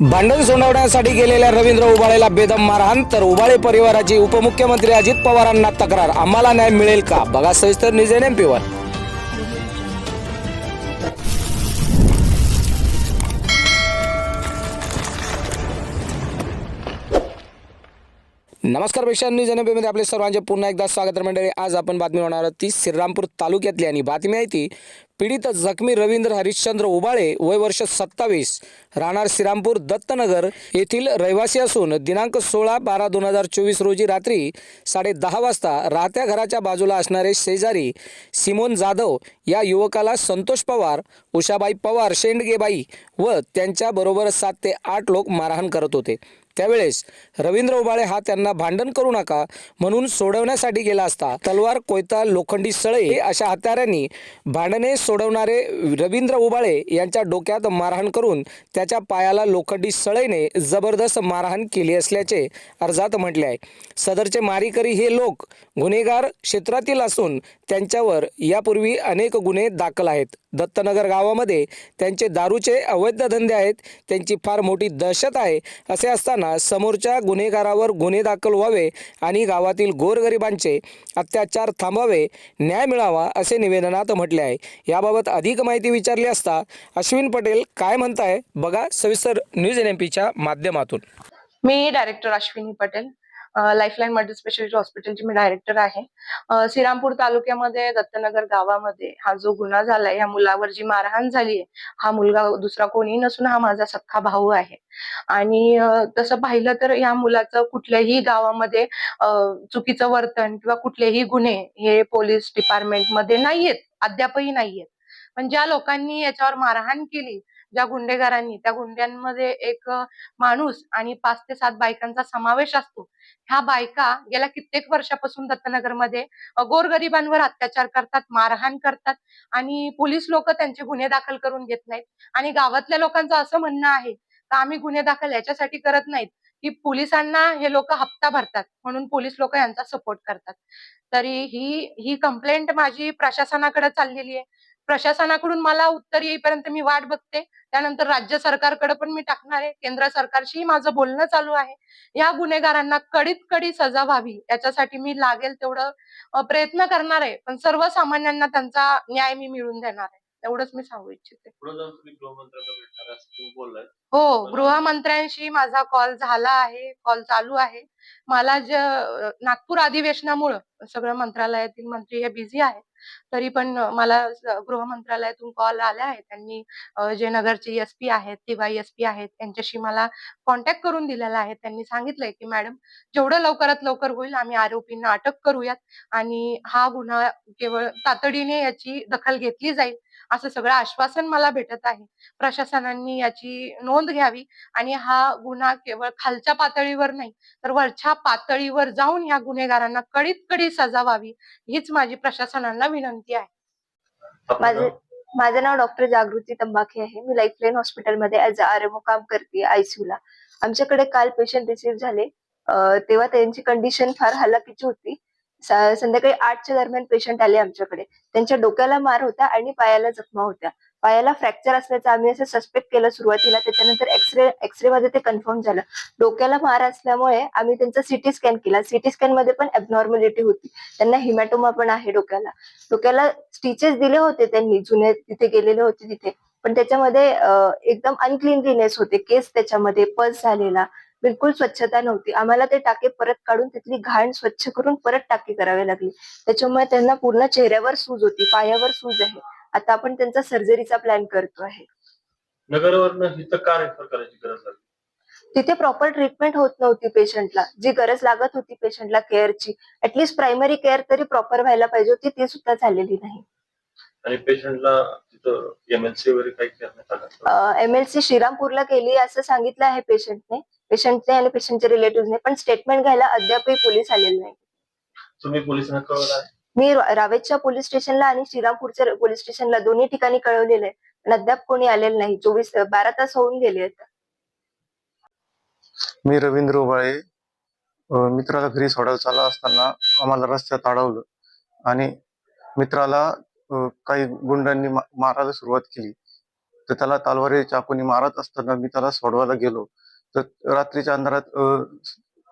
भांडण सोडवण्यासाठी गेलेल्या रवींद्र उबाळेला बेदम मारहाण तर उबाळे परिवाराची उपमुख्यमंत्री अजित पवारांना तक्रार. आम्हाला न्याय मिळेल का? बघा सविस्तर न्यूज एन एम पीवर नमस्कारपेक्षा न्यूज एनमध्ये आपले सर्वांचे पुन्हा एकदा स्वागत मंडळी. आज आपण बातमी होणार आहोत ती श्रीरामपूर तालुक्यातली आणि बातमी आहे ती पीडित जखमी रवींद्र हरिश्चंद्र उबाळे वय वर्ष सत्तावीस राहणार श्रीरामपूर दत्तनगर येथील रहिवासी असून दिनांक सोळा बारा दोन हजार चोवीस रोजी रात्री साडे दहा वाजता राहत्या घराच्या बाजूला असणारे शेजारी सिमोन जाधव या युवकाला संतोष पवार उषाबाई पवार शेंडगेबाई व त्यांच्याबरोबर सात ते आठ लोक मारहाण करत होते. त्यावेळेस रवींद्र उबाळे हा त्यांना भांडण करू नका म्हणून सोडवण्यासाठी गेला असता. तलवार कोयता लोखंडी सळे अशा हत्यारांनी भांडणे सोडवणारे रवींद्र उबाळे यांच्या डोक्यात मारहाण करून त्याच्या पायाला लोखंडी सळेने जबरदस्त मारहाण केली असल्याचे अर्जात म्हटले आहे. सदरचे मारीकरी हे लोक गुन्हेगार क्षेत्रातील असून त्यांच्यावर यापूर्वी अनेक गुन्हे दाखल आहेत. दत्तनगर गावामध्ये त्यांचे दारूचे अवैध धंदे आहेत. त्यांची फार मोठी दहशत आहे असे असताना समोरच्या गुन्हेगारावर गुन्हे दाखल व्हावे आणि गावातील गोरगरिबांचे अत्याचार थांबावे न्याय मिळावा असे निवेदनात म्हटले आहे. याबाबत अधिक माहिती विचारली असता अश्विन पटेल काय म्हणताय? बघा सविस्तर न्यूज एन एम पीच्या माध्यमातून. मी director Ashwini Patel. Lifeline multi speciality हॉस्पिटलची मी डायरेक्टर आहे. श्रीरामपूर तालुक्यामध्ये दत्तनगर गावामध्ये हा जो गुन्हा झालाय या मुलावर जी मारहाण झाली हा मुलगा दुसरा कोणी नसून हा माझा सख्खा भाऊ आहे. आणि तसं पाहिलं तर या मुलाचं कुठल्याही गावामध्ये चुकीचं वर्तन किंवा कुठलेही गुन्हे हे पोलीस डिपार्टमेंटमध्ये नाहीयेत अद्यापही नाहीयेत. पण ज्या लोकांनी याच्यावर मारहाण केली ज्या गुंडेगारांनी त्या गुंड्यांमध्ये एक माणूस आणि पाच ते सात बायकांचा समावेश असतो. ह्या बायका गेल्या कित्येक वर्षापासून दत्तनगरमध्ये गोरगरिबांवर अत्याचार करतात मारहाण करतात आणि पोलीस लोक त्यांचे गुन्हे दाखल करून घेत नाहीत. आणि गावातल्या लोकांचं असं म्हणणं आहे का आम्ही गुन्हे दाखल याच्यासाठी करत नाहीत की पोलिसांना हे लोक हप्ता भरतात म्हणून पोलीस लोक यांचा सपोर्ट करतात. तरी ही ही कंप्लेंट माझी प्रशासनाकडे चाललेली आहे. प्रशासनाकडून मला उत्तर येईपर्यंत मी वाट बघते. त्यानंतर राज्य सरकारकडे पण मी टाकणार आहे. केंद्र सरकारशी माझं बोलणं चालू आहे. या गुन्हेगारांना कडीत कडी सजा व्हावी याच्यासाठी मी लागेल तेवढं प्रयत्न करणार आहे. पण सर्वसामान्यांना त्यांचा न्याय मी मिळवून देणार आहे. एवढंच मी सांगू इच्छिते. हो गृहमंत्र्यांशी माझा कॉल झाला आहे कॉल चालू आहे. मला ज नागपूर अधिवेशनामुळं सगळं मंत्रालयातील मंत्री हे बिझी आहेत. तरी पण मला गृह मंत्रालयातून कॉल आले आहेत. त्यांनी जे नगरचे एस पी आहेत किंवा एस पी आहेत त्यांच्याशी मला कॉन्टॅक्ट करून दिलेला आहे. त्यांनी सांगितलंय की मॅडम जेवढं लवकरात लवकर होईल आम्ही आरोपींना अटक करूयात आणि हा गुन्हा केवळ तातडीने याची दखल घेतली जाईल असं सगळं आश्वासन मला भेटत आहे. प्रशासनाने याची नोंद घ्यावी आणि हा गुन्हा केवळ खालच्या पातळीवर नाही तर वरच्या पातळीवर जाऊन ह्या गुन्हेगारांना कडीत कडी सजा व्हावी हीच माझी प्रशासनाला विनंती आहे. माझे नाव? माझं नाव डॉक्टर जागृती तंबाखे आहे. मी लाईफलाईन हॉस्पिटलमध्ये ऍज आरएमओ काम करते आयसीयू ला. आमच्याकडे काल पेशंट रिसीव्ह झाले. तेव्हा त्यांची कंडिशन फार हलाखीची होती. संध्याकाळी आठच्या दरम्यान पेशंट आले आमच्याकडे. त्यांच्या डोक्याला मार होता आणि पायाला जखमा होत्या. पायाला फ्रॅक्चर असल्याचं आम्ही असं सस्पेक्ट केलं सुरुवातीला. त्याच्यानंतर एक्सरे एक्सरे मध्ये ते कन्फर्म झालं. डोक्याला मार असल्यामुळे आम्ही त्यांचा सिटी स्कॅन केला. सिटी स्कॅनमध्ये पण ऍबनॉर्मॅलिटी होती. त्यांना हिमॅटोमा पण आहे डोक्याला. डोक्याला स्टिचेस दिले होते त्यांनी. जुने तिथे गेलेले होते तिथे. पण त्याच्यामध्ये एकदम अनक्लिनलीनेस होते. केस त्याच्यामध्ये पल्स झालेला. बिलकुल स्वच्छता नव्हती. आम्हाला ते टाके परत काढून तिथली घाण स्वच्छ करून परत टाके करावे लागली. त्याच्यामुळे त्यांना पूर्ण चेहऱ्यावर सूज होती. पायावर सूज आहे. आता आपण त्यांचा सर्जरीचा प्लॅन करतो आहे. नगरवरनं इथं का रेफर करायची गरज लागली? तिथे प्रॉपर ट्रीटमेंट होत नव्हती पेशंटला जी गरज लागत होती पेशंटला केअरची ऍटलीस्ट प्रायमरी केअर तरी प्रॉपर व्हायला पाहिजे होती. ती सुद्धा झालेली नाही. आणि पेशंटला तिथं एमएलसी वगैरे काही करण्यात आलं का? एमएलसी श्रीरामपूरला केली असं सांगितलं आहे पेशंटने. पेशंटने आणि पेशंटच्या रिलेटिव्हने पण स्टेटमेंट घ्यायला अद्यापही पोलीस आलेले नाही. तुम्ही पोलिसांना कळवलं आहे? मी रा- रावेतच्या पोलीस स्टेशनला आणि श्रीरामपूरच्या पोलीस स्टेशनला दोन्ही ठिकाणी कळवलेलं आहे. पण अद्याप कोणी आलेलं नाही. चोवीस बारा तास होऊन गेले आहेत मी रवींद्र उबाळे. अ, मित्राला घरी सोडायला चालला असताना आम्हाला रस्त्यात अडवलं. आणि मित्राला काही गुंडांनी मा- मारायला सुरुवात केली. तर त्याला तालवारी चाकूनी मारत असताना मी त्याला सोडवायला गेलो. तर रात्रीच्या अंधारात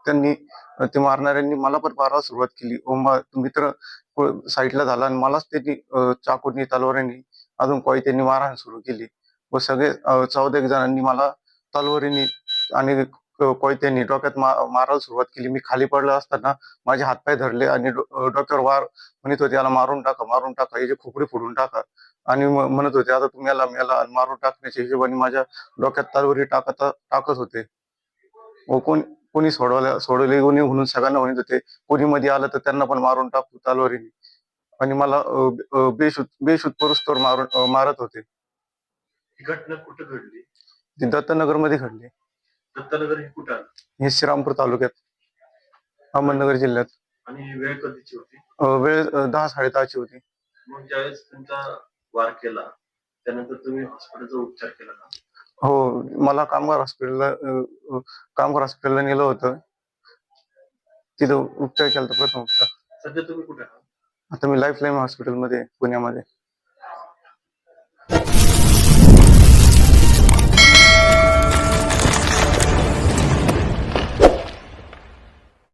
त्यांनी ते मारणाऱ्यांनी मला पण मारायला सुरुवात केली. व मित्र साईडला झाला आणि मलाच त्यांनी चाकूनी तलवारीने अजून काही त्यांनी मारहाण सुरू केली. व सगळे चौदा एक जणांनी मला तलवारीने आणि कोयत्यांनी डोक्यात मारायला सुरुवात केली. मी खाली पडलो असताना माझे हातपाय धरले आणि डो- अं, डोक्यावर वार म्हणत होते याला मारून टाका मारून टाका याची खोपडी फोडून टाका. आणि म्हणत होते आता तुम्ही याला आणि मारून टाकण्याच्या हिशोबाने माझ्या डोक्यात तलवारी टाकत टाकत होते. व कोण कोणी सोडवल्या सोडवले कोणी म्हणून सगळ्यांना म्हणत होते कोणी मध्ये आलं तर त्यांना पण मारून टाकू तलवारीने. आणि मला बेशुद्ध बेशुद्ध परुस्तोर मारून मारत होते. ही घटना कुठं घडली? ती दत्तनगरमध्ये घडली. दत्तनगर हे कुठं आलं? हे श्रीरामपूर तालुक्यात अहमदनगर जिल्ह्यात. आणि वेळ कधीची होती? अं, वेळ अं, दहा साडेदहाची होती. मग ज्यावेळेस त्यांचा वार केला त्यानंतर तुम्ही हॉस्पिटलचा उपचार केला का हो मला कामगार हॉस्पिटलला अं, अं, कामगार हॉस्पिटलला नेलं होतं. तिथं उपचार केला होता प्रथम उपचार. सध्या तुम्ही कुठे आहात? आता मी लाईफ लाईन हॉस्पिटलमध्ये आहे, पुण्यामध्ये.